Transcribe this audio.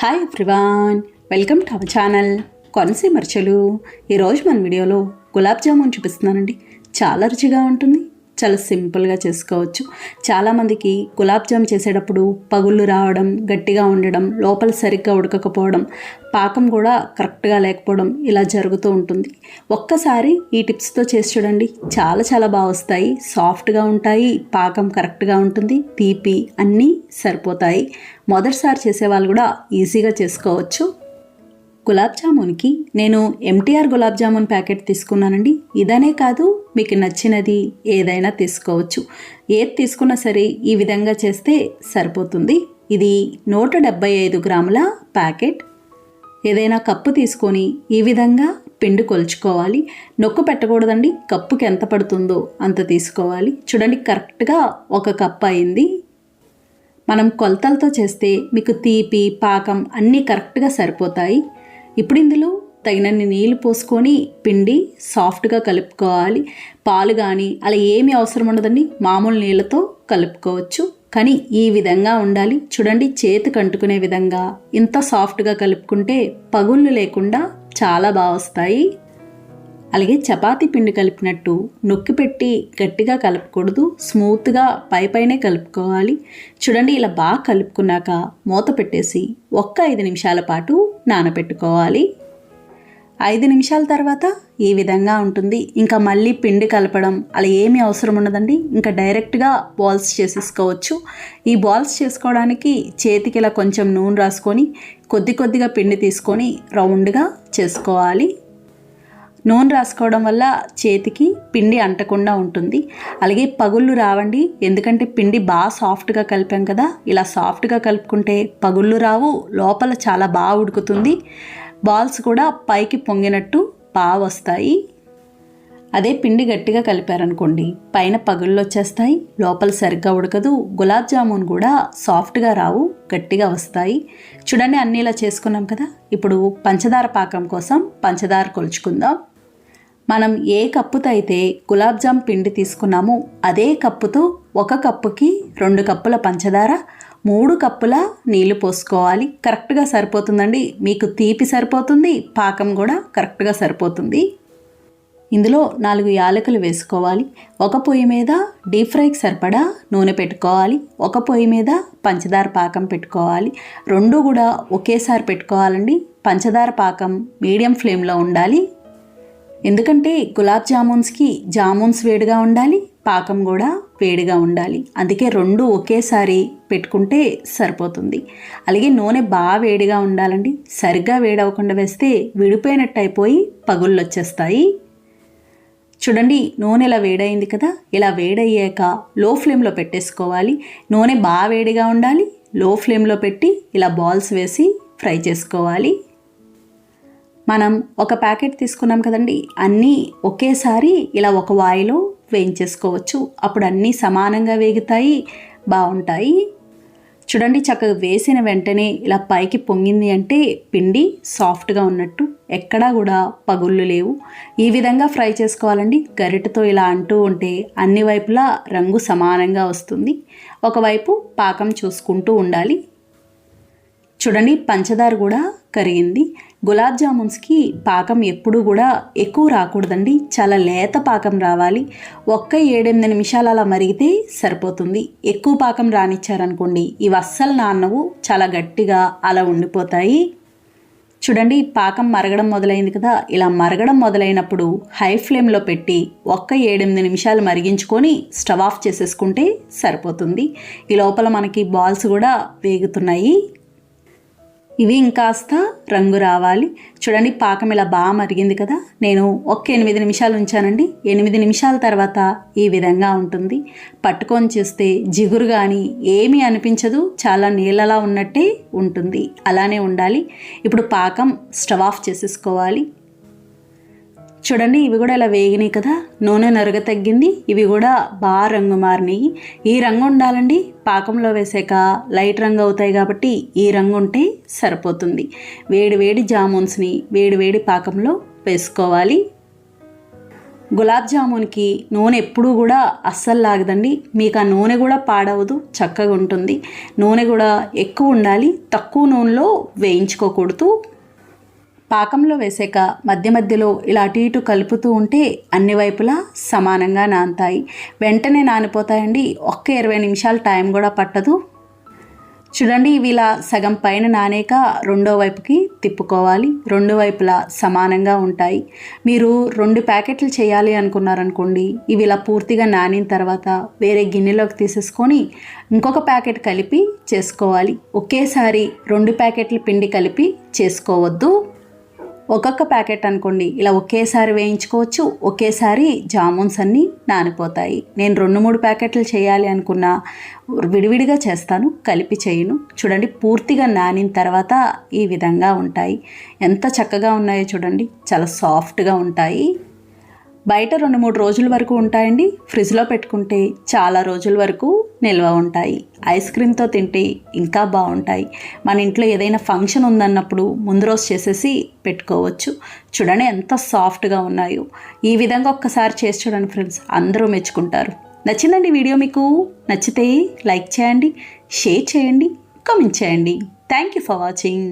Hi everyone welcome to our channel కొనసి మర్చలు ఈరోజు మన వీడియోలో గులాబ్ జామున్ చూపిస్తున్నానండి. చాలా రుచిగా ఉంటుంది. చాలా సింపుల్గా చేసుకోవచ్చు. చాలామందికి గులాబ్ జామ్ చేసేటప్పుడు పగుళ్ళు రావడం గట్టిగా ఉండడం లోపల సరిగ్గా ఉడకకపోవడం పాకం కూడా కరెక్ట్గా లేకపోవడం ఇలా జరుగుతూ ఉంటుంది. ఒక్కసారి ఈ టిప్స్తో చేసి చూడండి. చాలా చాలా బాగా వస్తాయి. సాఫ్ట్గా ఉంటాయి. పాకం కరెక్ట్గా ఉంటుంది. తీపి అన్నీ సరిపోతాయి. మొదటిసారి చేసేవాళ్ళు కూడా ఈజీగా చేసుకోవచ్చు. గులాబ్ జామున్కి నేను ఎంటీఆర్ గులాబ్ జామున్ ప్యాకెట్ తీసుకున్నానండి. ఇదనే కాదు మీకు నచ్చినది ఏదైనా తీసుకోవచ్చు. ఏది తీసుకున్నా సరే ఈ విధంగా చేస్తే సరిపోతుంది. ఇది నూట డెబ్బై ఐదు గ్రాముల ప్యాకెట్. ఏదైనా కప్పు తీసుకొని ఈ విధంగా పిండి కొలుచుకోవాలి. నొక్కు పెట్టకూడదండి కప్పుకి ఎంత పడుతుందో అంత తీసుకోవాలి. చూడండి కరెక్ట్గా ఒక కప్పు అయింది. మనం కొలతలతో చేస్తే మీకు తీపి పాకం అన్నీ కరెక్ట్గా సరిపోతాయి. ఇప్పుడు ఇందులో తగినన్ని నీళ్ళు పోసుకొని పిండి సాఫ్ట్గా కలుపుకోవాలి. పాలు కానీ అలా ఏమీ అవసరం ఉండదండి. మామూలు నీళ్ళతో కలుపుకోవచ్చు. కానీ ఈ విధంగా ఉండాలి. చూడండి చేతికి అంటుకునే విధంగా. ఇంత సాఫ్ట్గా కలుపుకుంటే పగుళ్ళు లేకుండా చాలా బాగా వస్తాయి. అలాగే చపాతీ పిండి కలిపినట్టు నొక్కి పెట్టి గట్టిగా కలపకూడదు స్మూత్గా పై పైనే కలుపుకోవాలి. చూడండి ఇలా బాగా కలుపుకున్నాక మూత పెట్టేసి ఒక్క ఐదు నిమిషాల పాటు నానబెట్టుకోవాలి ఐదు నిమిషాల తర్వాత ఈ విధంగా ఉంటుంది. ఇంకా మళ్ళీ పిండి కలపడం అలా ఏమీ అవసరం ఉండదండి. ఇంకా డైరెక్ట్గా బాల్స్ చేసేసుకోవచ్చు. ఈ బాల్స్ చేసుకోవడానికి చేతికి ఇలా కొంచెం నూనె రాసుకొని కొద్ది కొద్దిగా పిండి తీసుకొని రౌండ్గా చేసుకోవాలి. నూనె రాసుకోవడం వల్ల చేతికి పిండి అంటకుండా ఉంటుంది. అలాగే పగుళ్ళు రావండి. ఎందుకంటే పిండి బాగా సాఫ్ట్గా కలిపాం కదా. ఇలా సాఫ్ట్గా కలుపుకుంటే పగుళ్ళు రావు లోపల చాలా బాగా ఉడుకుతుంది. బాల్స్ కూడా పైకి పొంగినట్టు బాగా వస్తాయి. అదే పిండి గట్టిగా కలిపారనుకోండి పైన పగుళ్ళు వచ్చేస్తాయి లోపల సరిగ్గా ఉడకదు. గులాబ్ జామున్ కూడా సాఫ్ట్గా రావు గట్టిగా వస్తాయి. చూడండి అన్నీ ఇలా చేసుకున్నాం కదా. ఇప్పుడు పంచదార పాకం కోసం పంచదార కొలుచుకుందాం. మనం ఏ కప్పుతో అయితే గులాబ్ జామ్ పిండి తీసుకున్నామో అదే కప్పుతో ఒక కప్పుకి రెండు కప్పుల పంచదార మూడు కప్పుల నీళ్ళు పోసుకోవాలి. కరెక్ట్గా సరిపోతుందండి. మీకు తీపి సరిపోతుంది పాకం కూడా కరెక్ట్గా సరిపోతుంది. ఇందులో నాలుగు యాలకులు వేసుకోవాలి. ఒక పొయ్యి మీద డీప్ ఫ్రైకి సరిపడా నూనె పెట్టుకోవాలి. ఒక పొయ్యి మీద పంచదార పాకం పెట్టుకోవాలి. రెండు కూడా ఒకేసారి పెట్టుకోవాలండి. పంచదార పాకం మీడియం ఫ్లేమ్లో ఉండాలి. ఎందుకంటే గులాబ్ జామున్స్కి జామున్స్ వేడిగా ఉండాలి పాకం కూడా వేడిగా ఉండాలి. అందుకే రెండు ఒకేసారి పెట్టుకుంటే సరిపోతుంది. అలాగే నూనె బాగా వేడిగా ఉండాలండి. సరిగ్గా వేడవకుండా వేస్తే విడిపోయినట్టు అయిపోయి పగుళ్ళు వచ్చేస్తాయి చూడండి నూనె ఇలా వేడైంది కదా? ఇలా వేడయ్యాక లో ఫ్లేమ్లో పెట్టేసుకోవాలి. నూనె బాగా వేడిగా ఉండాలి లో ఫ్లేమ్లో పెట్టి ఇలా బాల్స్ వేసి ఫ్రై చేసుకోవాలి. మనం ఒక ప్యాకెట్ తీసుకున్నాం కదండి అన్నీ ఒకేసారి ఇలా ఒక వాయిలో వేయించేసుకోవచ్చు. అప్పుడు అన్నీ సమానంగా వేగుతాయి బాగుంటాయి. చూడండి చక్కగా వేసిన వెంటనే ఇలా పైకి పొంగింది అంటే పిండి సాఫ్ట్గా ఉన్నట్టు ఎక్కడా కూడా పగుళ్ళు లేవు. ఈ విధంగా ఫ్రై చేసుకోవాలండి. గరిటతో ఇలా అంటూ ఉంటే అన్ని వైపులా రంగు సమానంగా వస్తుంది. ఒకవైపు పాకం చూసుకుంటూ ఉండాలి. చూడండి పంచదార కూడా కరిగింది. గులాబ్ జామున్స్కి పాకం ఎప్పుడు కూడా ఎక్కువ రాకూడదండి. చాలా లేత పాకం రావాలి. ఒక్క ఏడెనిమిది నిమిషాలు అలా మరిగితే సరిపోతుంది. ఎక్కువ పాకం రానిచ్చారనుకోండి ఇవి అస్సలు నాన్నవు చాలా గట్టిగా అలా ఉండిపోతాయి. చూడండి పాకం మరగడం మొదలైంది కదా. ఇలా మరగడం మొదలైనప్పుడు హై ఫ్లేమ్లో పెట్టి ఒక్క ఏడెనిమిది నిమిషాలు మరిగించుకొని స్టవ్ ఆఫ్ చేసేసుకుంటే సరిపోతుంది. ఈ లోపల మనకి బాల్స్ కూడా వేగుతున్నాయి. ఇవి ఇంకాస్త రంగు రావాలి. చూడండి పాకం ఇలా బాగా మరిగింది కదా. నేను ఒక్క ఎనిమిది నిమిషాలు ఉంచానండి. ఎనిమిది నిమిషాల తర్వాత ఈ విధంగా ఉంటుంది. పట్టుకొని చూస్తే జిగురు కానీ ఏమీ అనిపించదు. చాలా నీళ్ళలా ఉన్నట్టే ఉంటుంది. అలానే ఉండాలి. ఇప్పుడు పాకం స్టవ్ ఆఫ్ చేసేసుకోవాలి. చూడండి ఇవి కూడా ఇలా వేగినాయి కదా. నూనె నరుగ తగ్గింది. ఇవి కూడా బాగా రంగు మారినాయి. ఈ రంగు ఉండాలండి. పాకంలో వేసాక లైట్ రంగు అవుతాయి కాబట్టి ఈ రంగు ఉంటే సరిపోతుంది. వేడి వేడి జామున్స్ని వేడి వేడి పాకంలో వేసుకోవాలి. గులాబ్ జామున్కి నూనె ఎప్పుడూ కూడా అస్సలు లాగదండి. మీకు ఆ నూనె కూడా పాడవదు చక్కగా ఉంటుంది. నూనె కూడా ఎక్కువ ఉండాలి. తక్కువ నూనెలో వేయించుకోకూడదు. పాకంలో వేసాక మధ్య మధ్యలో ఇలా అటు ఇటు కలుపుతూ ఉంటే అన్ని వైపులా సమానంగా నానతాయి. వెంటనే నానిపోతాయండి. ఒక్క ఇరవై నిమిషాలు టైం కూడా పట్టదు. చూడండి ఇవి ఇలా సగం పైన నానేక రెండో వైపుకి తిప్పుకోవాలి. రెండు వైపులా సమానంగా ఉంటాయి. మీరు రెండు ప్యాకెట్లు చేయాలి అనుకున్నారనుకోండి ఇవి ఇలా పూర్తిగా నానిన తర్వాత వేరే గిన్నెలోకి తీసేసుకొని ఇంకొక ప్యాకెట్ కలిపి చేసుకోవాలి. ఒకేసారి రెండు ప్యాకెట్ల పిండి కలిపి చేసుకోవద్దు. ఒక్కొక్క ప్యాకెట్ అనుకోండి. ఇలా ఒకేసారి వేయించుకోవచ్చు. ఒకేసారి జామున్స్ అన్నీ నానిపోతాయి. నేను రెండు మూడు ప్యాకెట్లు చేయాలి అనుకున్నా విడివిడిగా చేస్తాను కలిపి చేయను. చూడండి పూర్తిగా నానిన తర్వాత ఈ విధంగా ఉంటాయి. ఎంత చక్కగా ఉన్నాయో చూడండి. చాలా సాఫ్ట్గా ఉంటాయి. బయట రెండు మూడు రోజుల వరకు ఉంటాయండి. ఫ్రిడ్జ్లో పెట్టుకుంటే చాలా రోజుల వరకు నిల్వ ఉంటాయి. ఐస్ క్రీమ్తో తింటే ఇంకా బాగుంటాయి. మన ఇంట్లో ఏదైనా ఫంక్షన్ ఉందన్నప్పుడు ముందు రోజు చేసేసి పెట్టుకోవచ్చు. చూడండి ఎంత సాఫ్ట్గా ఉన్నాయో. ఈ విధంగా ఒక్కసారి చేసి చూడండి ఫ్రెండ్స్. అందరూ మెచ్చుకుంటారు. నచ్చిందండి వీడియో మీకు? నచ్చితే లైక్ చేయండి షేర్ చేయండి కామెంట్ చేయండి. Thank you for watching.